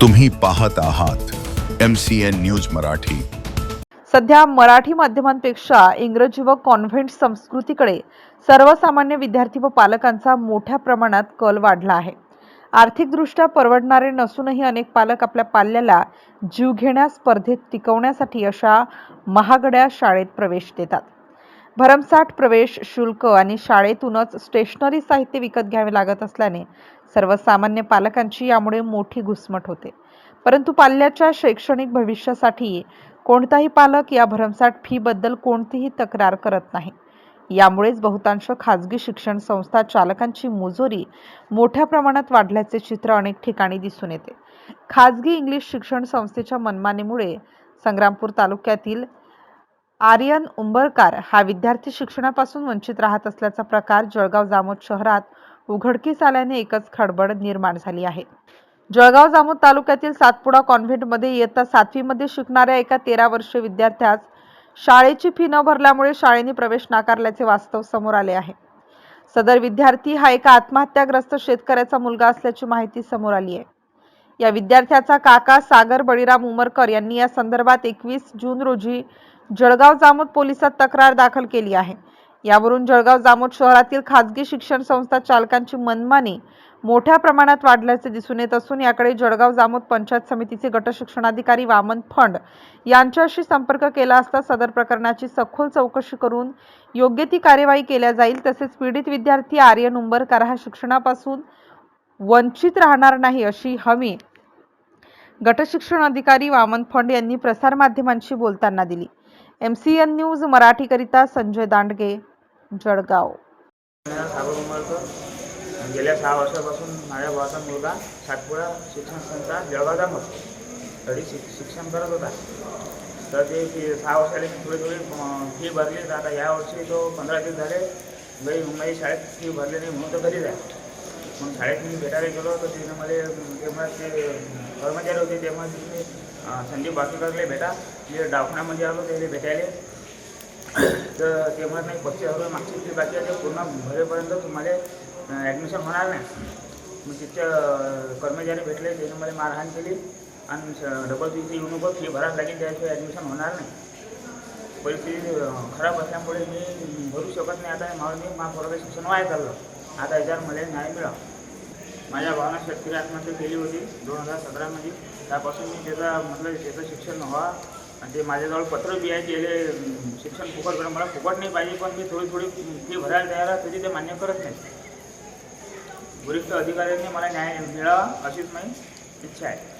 तुम्ही पाहत आहात M C N news Marathi. सध्या मराठी माध्यमांपेक्षा इंग्रजी व कॉन्व्हेंट संस्कृतीकडे सर्वसामान्य विद्यार्थी व पालकांचा मोठ्या प्रमाणात कल वाढला आहे. आर्थिकदृष्ट्या परवडणारे नसूनही अनेक पालक आपल्या पाल्याला जीवघेण्या स्पर्धेत टिकवण्यासाठी अशा महागड्या शाळेत प्रवेश देतात. भरमसाठ प्रवेश शुल्क आणि शाळेतूनच स्टेशनरी साहित्य विकत घ्यावे लागत असल्याने सर्वसामान्य पालकांची यामुळे मोठी घुसमट होते. परंतु पाल्याच्या शैक्षणिक भविष्यासाठी कोणताही पालक या भरमसाठ फीबद्दल कोणतीही तक्रार करत नाही. यामुळेच बहुतांश खाजगी शिक्षण संस्था चालकांची मुजोरी मोठ्या प्रमाणात वाढल्याचे चित्र अनेक ठिकाणी दिसून येते. खाजगी इंग्लिश शिक्षण संस्थेच्या मनमानीमुळे संग्रामपूर तालुक्यातील आर्यन उंबरकार हा विद्यार्थी शिक्षणापासून वंचित राहत असल्याचा प्रकार जळगाव जामोद शहरात उघडकीस आल्याने एकच खडबड निर्माण झाली आहे. जळगाव जामोद तालुक्यातील सातपुडा कॉन्व्हेंटमध्ये इयत्ता सातवीमध्ये शिकणाऱ्या एका तेरा वर्षीय विद्यार्थ्यास शाळेची फी न भरल्यामुळे शाळेने प्रवेश नाकारल्याचे वास्तव समोर आले आहे. सदर विद्यार्थी हा एका आत्महत्याग्रस्त शेतकऱ्याचा मुलगा असल्याची माहिती समोर आली आहे. या विद्यार्थ्याचा काका सागर बळीराम उमरकर यांनी या संदर्भात एकवीस जून रोजी जळगाव जामोद पोलिसात तक्रार दाखल केली आहे. यावरून जळगाव जामोद शहरातील खाजगी शिक्षण संस्था चालकांची मनमानी मोठ्या प्रमाणात वाढल्याचे दिसून येत असून याकडे जळगाव जामोद पंचायत समितीचे गट शिक्षणाधिकारी वामन फंड यांच्याशी संपर्क केला असता सदर प्रकरणाची सखोल चौकशी करून योग्य ती कार्यवाही केल्या जाईल. तसेच पीडित विद्यार्थी आर्यन उंबरकर हा शिक्षणापासून वंचित राहणार नाही अशी हमी गटशिक्षण अधिकारी वामन फंड यांनी प्रसारमाध्यमांशी बोलताना दिली. एम सी एन न्यूज मराठीकरिता संजय दांडगे जळगाव. गेल्या सहा वर्षापासून माझ्या भावाचा मुलगा सातपुडा शिक्षण संस्था जळगाव जामोद तरी शिक शिक्षण करत होता. तर ते सहा वर्षाला मी थोडी थोडी फी भरली. तर आता या वर्षी तो पंधरा दिवस झाले घरी मुंबई शाळेत फी भरली नाही म्हणून तो घरीच आहे. मग शाळेत मी भेटायला गेलो तर तिने मला तेव्हा ते कर्मचारी होते तेव्हा तिथे संदीप बाकीकरले भेटा. मी दवाखान्यामध्ये आलो त्याला भेटायला. तर तेव्हा नाही पस्तीस हजार मागची फी बाकी आहे पूर्ण भरेपर्यंत तुम्हाला ॲडमिशन होणार नाही. मग तिथे कर्मचारी भेटले त्याने मला मारहाण केली. आणि डबल तिथे येऊ नको फी भरायला लागेल त्याशिवाय ॲडमिशन होणार नाही. परिस्थिती खराब असल्यामुळे मी भरू शकत नाही आता म्हणून मी माझं पोराचं शिक्षण वाया चाललं. आता याच्यावर मला न्याय मिळावा. माझ्या भावना शेतकरी आत्महत्या केली होती दोन हजार सतरामध्ये त्यापासून मी त्याचा म्हटलं त्याचं शिक्षण व्हा. आणि ते माझ्याजवळ पत्र बी आहे गेले शिक्षण फुकट करा मला फुकट नाही पाहिजे पण मी थोडी थोडी फी भरायला तयार आहे तरी ते मान्य करत नाही. वरिष्ठ अधिकाऱ्यांनी मला न्याय मिळावा अशीच माझी इच्छा आहे.